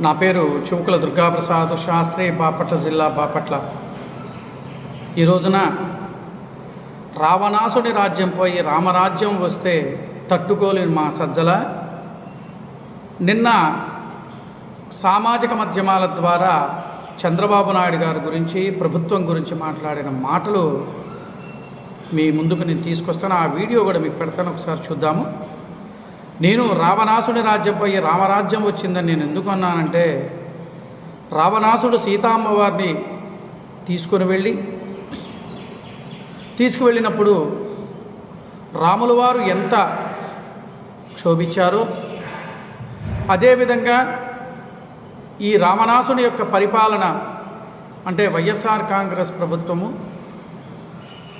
నా పేరు చువుకుల దుర్గాప్రసాద్ శాస్త్రి బాపట్ల జిల్లా బాపట్ల. ఈ రోజున రావణాసుడి రాజ్యం పోయి రామరాజ్యం వస్తే తట్టుకోలేని మా సజ్జల. నిన్న సామాజిక మాధ్యమాల ద్వారా చంద్రబాబు నాయుడు గారి గురించి ప్రభుత్వం గురించి మాట్లాడిన మాటలు మీ ముందుకు నేను తీసుకొస్తాను. ఆ వీడియో కూడా మీకు పెడతాను. ఒకసారి చూద్దాము. నేను రావణాసుడి రాజ్యంపై రామరాజ్యం వచ్చిందని నేను ఎందుకు అన్నానంటే రావణాసుడు సీతామ్మవారిని తీసుకుని వెళ్ళి తీసుకువెళ్ళినప్పుడు రాముల వారు ఎంత క్షోభించారో అదేవిధంగా ఈ రామనాసుని యొక్క పరిపాలన అంటే వైఎస్ఆర్ కాంగ్రెస్ ప్రభుత్వము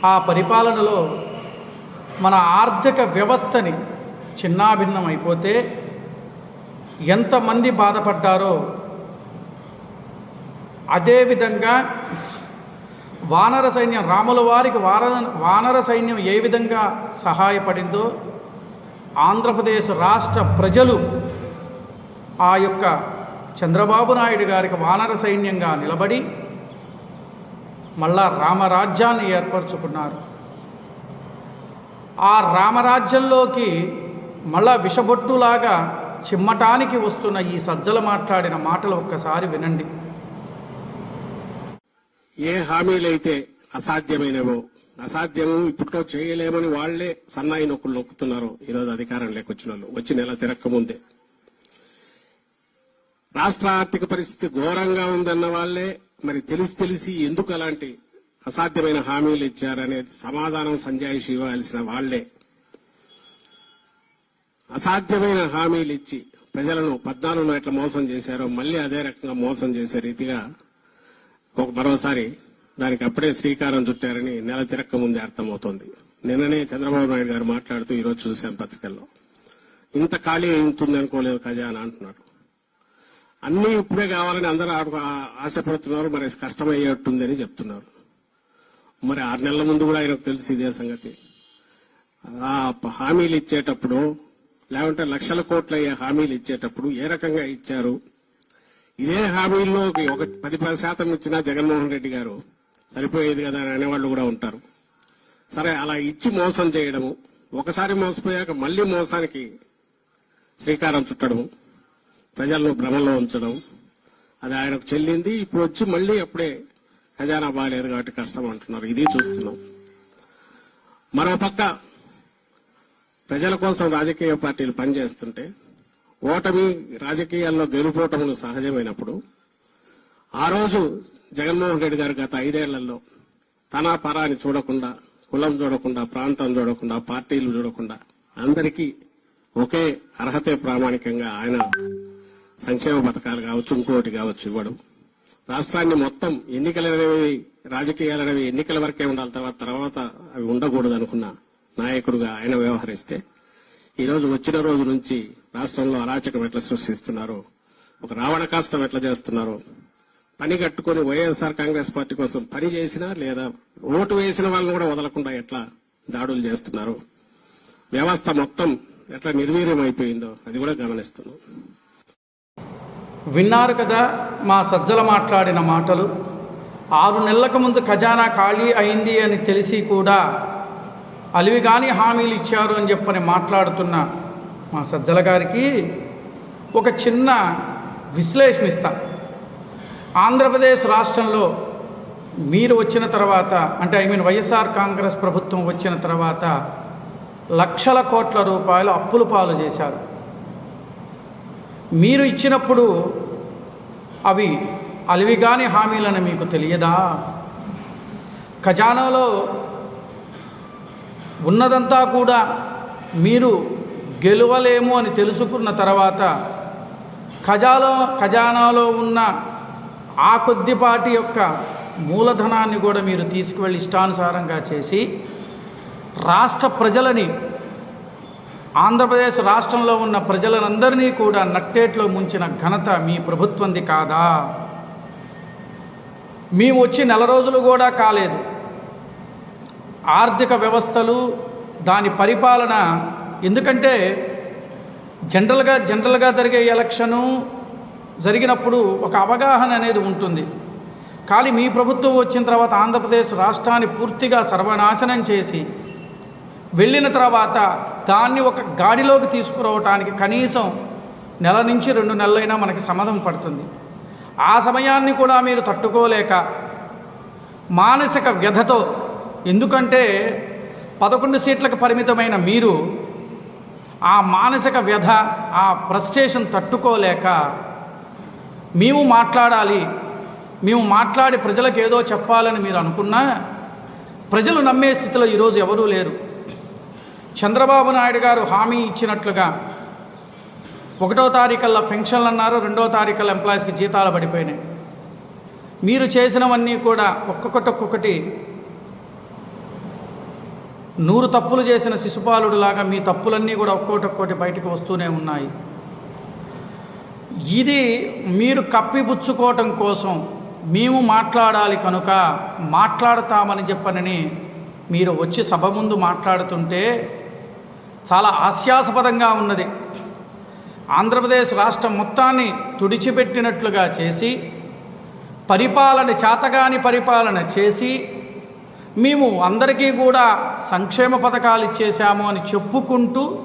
ఆ పరిపాలనలో మన ఆర్థిక వ్యవస్థని చిన్నాభిన్నం అయిపోతే ఎంతమంది బాధపడ్డారో అదేవిధంగా వానర సైన్యం రాముల వారికి వార వానర సైన్యం ఏ విధంగా సహాయపడిందో ఆంధ్రప్రదేశ్ రాష్ట్ర ప్రజలు ఆ యొక్క చంద్రబాబు నాయుడు గారికి వానర సైన్యంగా నిలబడి మళ్ళా రామరాజ్యాన్ని ఏర్పరచుకున్నారు. ఆ రామరాజ్యంలోకి మళ్ళా విషబొట్టులాగా చిమ్మటానికి వస్తున్న ఈ సజ్జల మాట్లాడిన మాటలు ఒక్కసారి వినండి. ఏ హామీలైతే అసాధ్యమైనవో అసాధ్యము ఇప్పట్లో చేయలేమని వాళ్ళే సన్నాయి నొక్కులు నొక్కుతున్నారు ఈరోజు అధికారం లేకొచ్చిన వాళ్ళు. వచ్చి నెల తిరక్కముందే రాష్ట్ర ఆర్థిక పరిస్థితి ఘోరంగా ఉందన్న వాళ్ళే మరి తెలిసి తెలిసి ఎందుకు అలాంటి అసాధ్యమైన హామీలు ఇచ్చారనేది సమాధానం సంజాయిషి ఇవ్వాల్సిన వాళ్ళే అసాధ్యమైన హామీలు ఇచ్చి ప్రజలను పద్నాలుగులో ఎట్లా మోసం చేశారో మళ్ళీ అదే రకంగా మోసం చేసే రీతిగా ఒక మరోసారి దానికి అప్పుడే శ్రీకారం చుట్టారని నెల తిరక్క ముందే అర్థమవుతోంది. నిన్ననే చంద్రబాబు నాయుడు గారు మాట్లాడుతూ ఈరోజు చూశాను పత్రికల్లో. ఇంత ఖాళీ అవుతుంది అనుకోలేదు ఖజానా అంటున్నారు. అన్ని ఇప్పుడే కావాలని అందరూ ఆశపడుతున్నారు మరి కష్టమయ్యేట్టుందని చెప్తున్నారు. మరి ఆరు నెలల ముందు కూడా ఆయనకు తెలుసు ఇదే సంగతి. హామీలు ఇచ్చేటప్పుడు లేకుంటే లక్షల కోట్ల హామీలు ఇచ్చేటప్పుడు ఏ రకంగా ఇచ్చారు? ఇదే హామీల్లో ఒక పది పది శాతం ఇచ్చినా జగన్మోహన్ రెడ్డి గారు సరిపోయేది కదా అని అనేవాళ్ళు కూడా ఉంటారు. సరే అలా ఇచ్చి మోసం చేయడము ఒకసారి మోసపోయాక మళ్ళీ మోసానికి శ్రీకారం చుట్టడము ప్రజలను భ్రమలో ఉంచడం అది ఆయనకు చెల్లింది ఇప్పుడు వచ్చి మళ్ళీ అప్పుడే ఖజానా బాగాలేదు కాబట్టి కష్టం అంటున్నారు. ఇది చూస్తున్నాం. మరో పక్క ప్రజల కోసం రాజకీయ పార్టీలు పనిచేస్తుంటే ఓటమి రాజకీయాల్లో గెలుపోటములు సహజమైనప్పుడు ఆ రోజు జగన్మోహన్ రెడ్డి గారు గత ఐదేళ్ళలో తన పరాన్ని చూడకుండా కులం చూడకుండా ప్రాంతం చూడకుండా పార్టీలు చూడకుండా అందరికీ ఒకే అర్హతే ప్రామాణికంగా ఆయన సంక్షేమ పథకాలు కావచ్చు ఇంకోటి కావచ్చు ఇవ్వడం. రాష్ట్రాన్ని మొత్తం ఎన్నికలు అనేవి రాజకీయాలు అనేవి ఎన్నికల వరకే ఉండాలి తర్వాత తర్వాత అవి ఉండకూడదు అనుకున్నా నాయకుడుగా ఆయన వ్యవహరిస్తే ఈరోజు వచ్చిన రోజు నుంచి రాష్ట్రంలో అరాచకం ఎట్లా సృష్టిస్తున్నారు? ఒక రావణ కాష్టం ఎట్లా చేస్తున్నారు? పని కట్టుకొని వైఎస్ఆర్ కాంగ్రెస్ పార్టీ కోసం పని చేసినా లేదా ఓటు వేసిన వాళ్ళని కూడా వదలకుండా ఎట్లా దాడులు చేస్తున్నారు? వ్యవస్థ మొత్తం ఎట్లా నిర్వీర్యం అయిపోయిందో అది కూడా గమనిస్తున్నాం. విన్నారు కదా మా సజ్జల మాట్లాడిన మాటలు. ఆరు నెలలకు ముందు ఖజానా ఖాళీ అయింది అని తెలిసి కూడా అలివిగాని హామీలు ఇచ్చారు అని చెప్పని మాట్లాడుతున్న మా సజ్జల గారికి ఒక చిన్న విశ్లేషణ ఇస్తా. ఆంధ్రప్రదేశ్ రాష్ట్రంలో మీరు వచ్చిన తర్వాత అంటే ఐ మీన్ వైఎస్ఆర్ కాంగ్రెస్ ప్రభుత్వం వచ్చిన తర్వాత లక్షల కోట్ల రూపాయలు అప్పులు పాలు చేశారు. మీరు ఇచ్చినప్పుడు అవి అలివిగాని హామీలని మీకు తెలియదా? ఖజానాలో ఉన్నదంతా కూడా మీరు గెలవలేము అని తెలుసుకున్న తర్వాత ఖజాలో ఖజానాలో ఉన్న ఆ కొద్దిపాటి యొక్క మూలధనాన్ని కూడా మీరు తీసుకువెళ్ళి ఇష్టానుసారంగా చేసి రాష్ట్ర ప్రజలని ఆంధ్రప్రదేశ్ రాష్ట్రంలో ఉన్న ప్రజలందరినీ కూడా నట్టేట్లో ముంచిన ఘనత మీ ప్రభుత్వంది కాదా? మేము వచ్చి నెల రోజులు కూడా కాలేదు. ఆర్థిక వ్యవస్థలు దాని పరిపాలన ఎందుకంటే జనరల్గా జనరల్గా జరిగే ఎలక్షను జరిగినప్పుడు ఒక అవగాహన అనేది ఉంటుంది. కానీ మీ ప్రభుత్వం వచ్చిన తర్వాత ఆంధ్రప్రదేశ్ రాష్ట్రాన్ని పూర్తిగా సర్వనాశనం చేసి వెళ్ళిన తర్వాత దాన్ని ఒక గాడిలోకి తీసుకురావటానికి కనీసం నెల నుంచి రెండు నెలలైనా మనకి సమాధం పడుతుంది. ఆ సమయాన్ని కూడా మీరు తట్టుకోలేక మానసిక వ్యధతో ఎందుకంటే పదకొండు సీట్లకు పరిమితమైన మీరు ఆ మానసిక వ్యధ ఆ ఫ్రస్ట్రేషన్ తట్టుకోలేక మేము మాట్లాడాలి మేము మాట్లాడి ప్రజలకు ఏదో చెప్పాలని మీరు అనుకున్నా ప్రజలు నమ్మే స్థితిలో ఈరోజు ఎవరూ లేరు. చంద్రబాబు నాయుడు గారు హామీ ఇచ్చినట్లుగా ఒకటో తారీఖుల్లో ఫెన్షన్లు అన్నారు రెండో తారీఖుల్లో ఎంప్లాయీస్కి జీతాలు పడిపోయినాయి. మీరు చేసినవన్నీ కూడా ఒక్కొక్కటి ఒక్కొక్కటి నూరు తప్పులు చేసిన శిశుపాలుడు లాగా మీ తప్పులన్నీ కూడా ఒక్కోటి ఒక్కోటి బయటకు వస్తూనే ఉన్నాయి. ఇది మీరు కప్పిపుచ్చుకోవటం కోసం మేము మాట్లాడాలి కనుక మాట్లాడతామని చెప్పనని మీరు వచ్చి సభ ముందు మాట్లాడుతుంటే చాలా హాస్యాస్పదంగా ఉన్నది. ఆంధ్రప్రదేశ్ రాష్ట్రం మొత్తాన్ని తుడిచిపెట్టినట్లుగా చేసి పరిపాలన చేతగాని పరిపాలన చేసి మేము అందరికీ కూడా సంక్షేమ పథకాలు ఇచ్చేశాము అని చెప్పుకుంటూ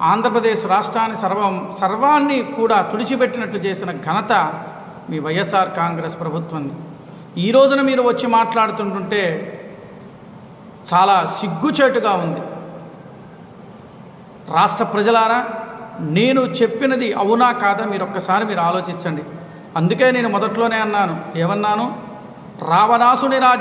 ఆంధ్రప్రదేశ్ రాష్ట్రాన్ని సర్వం సర్వాన్ని కూడా తుడిచిపెట్టినట్లు చేసిన ఘనత మీ వైఎస్ఆర్ కాంగ్రెస్ ప్రభుత్వం. ఈ రోజున మీరు వచ్చి మాట్లాడుతుంటుంటే చాలా సిగ్గుచేటుగా ఉంది. రాష్ట్ర ప్రజలారా నేను చెప్పినది అవునా కాదా మీరు ఒక్కసారి మీరు ఆలోచించండి. అందుకే నేను మొదట్లోనే అన్నాను ఏమన్నాను? రావణాసుని రాజ్యం